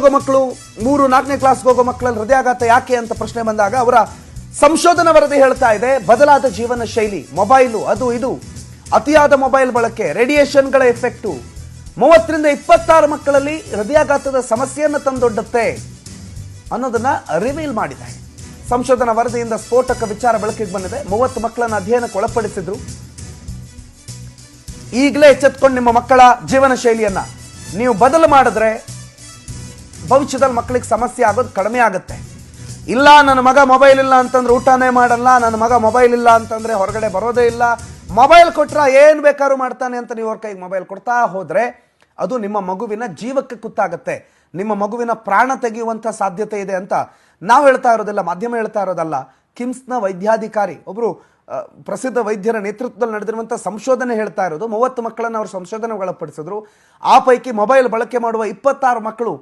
ಹೋಗೋ ಮಕ್ಕಳು, ಮೂರು, ನಾಲ್ಕನೇ ಕ್ಲಾಸ್ಗೆ ಹೋಗೋ ಮಕ್ಕಳಲ್ಲಿ ಹೃದಯಾಘಾತ ಯಾಕೆ ಅಂತ ಪ್ರಶ್ನೆ ಬಂದಾಗ ಅವರ ಸಂಶೋಧನಾ ವರದಿ ಹೇಳ್ತಾ ಇದೆ, ಬದಲಾದ ಜೀವನ ಶೈಲಿ, ಮೊಬೈಲು, ಅದು ಇದು. ಅತಿಯಾದ ಮೊಬೈಲ್ ಬಳಕೆ, ರೇಡಿಯೇಷನ್ಗಳ ಎಫೆಕ್ಟು ಮೂವತ್ತರಿಂದ ಇಪ್ಪತ್ತಾರು ಮಕ್ಕಳಲ್ಲಿ ಹೃದಯಾಘಾತದ ಸಮಸ್ಯೆಯನ್ನು ತಂದೊಡ್ಡುತ್ತೆ ಅನ್ನೋದನ್ನ ರಿವೀಲ್ ಮಾಡಿದೆ. ಸಂಶೋಧನಾ ವರದಿಯಿಂದ ಸ್ಫೋಟಕ ವಿಚಾರ ಬೆಳಕಿಗೆ ಬಂದಿದೆ. ಮೂವತ್ತು ಮಕ್ಕಳನ್ನ ಅಧ್ಯಯನಕ್ಕೆ ಒಳಪಡಿಸಿದ್ರು. ಈಗಲೇ ಎಚ್ಚೆತ್ಕೊಂಡು ನಿಮ್ಮ ಮಕ್ಕಳ ಜೀವನ ಶೈಲಿಯನ್ನ. ನೀವು ಬದಲು ಮಾಡಿದ್ರೆ ಭವಿಷ್ಯದಲ್ಲಿ ಮಕ್ಕಳಿಗೆ ಸಮಸ್ಯೆ ಆಗೋದು ಕಡಿಮೆ ಆಗುತ್ತೆ. ಇಲ್ಲ, ನನ್ನ ಮಗ ಮೊಬೈಲ್ ಇಲ್ಲ ಅಂತಂದ್ರೆ ಊಟನೇ ಮಾಡಲ್ಲ, ನನ್ನ ಮಗ ಮೊಬೈಲ್ ಇಲ್ಲ ಅಂತಂದ್ರೆ ಹೊರಗಡೆ ಬರೋದೇ ಇಲ್ಲ. ಮೊಬೈಲ್ ಕೊಟ್ರ ಏನು ಬೇಕಾದ್ರೂ ಮಾಡ್ತಾನೆ ಅಂತ ನೀವು ಅವ್ರ ಕೈಗೆ ಮೊಬೈಲ್ ಕೊಡ್ತಾ ಹೋದ್ರೆ ಅದು ನಿಮ್ಮ ಮಗುವಿನ ಜೀವಕ್ಕೆ ಕುತ್ತಾಗುತ್ತೆ. ನಿಮ್ಮ ಮಗುವಿನ ಪ್ರಾಣ ತೆಗೆಯುವಂಥ ಸಾಧ್ಯತೆ ಇದೆ ಅಂತ ನಾವು ಹೇಳ್ತಾ ಇರೋದಿಲ್ಲ, ಮಾಧ್ಯಮ ಹೇಳ್ತಾ ಇರೋದಲ್ಲ. ಕಿಮ್ಸ್ನ ವೈದ್ಯಾಧಿಕಾರಿ, ಒಬ್ರು ಪ್ರಸಿದ್ಧ ವೈದ್ಯರ ನೇತೃತ್ವದಲ್ಲಿ ನಡೆದಿರುವಂಥ ಸಂಶೋಧನೆ ಹೇಳ್ತಾ ಇರೋದು. ಮೂವತ್ತು ಮಕ್ಕಳನ್ನು ಅವರು ಸಂಶೋಧನೆ ಒಳಪಡಿಸಿದ್ರು ಆ ಪೈಕಿ ಮೊಬೈಲ್ ಬಳಕೆ ಮಾಡುವ ಇಪ್ಪತ್ತಾರು ಮಕ್ಕಳು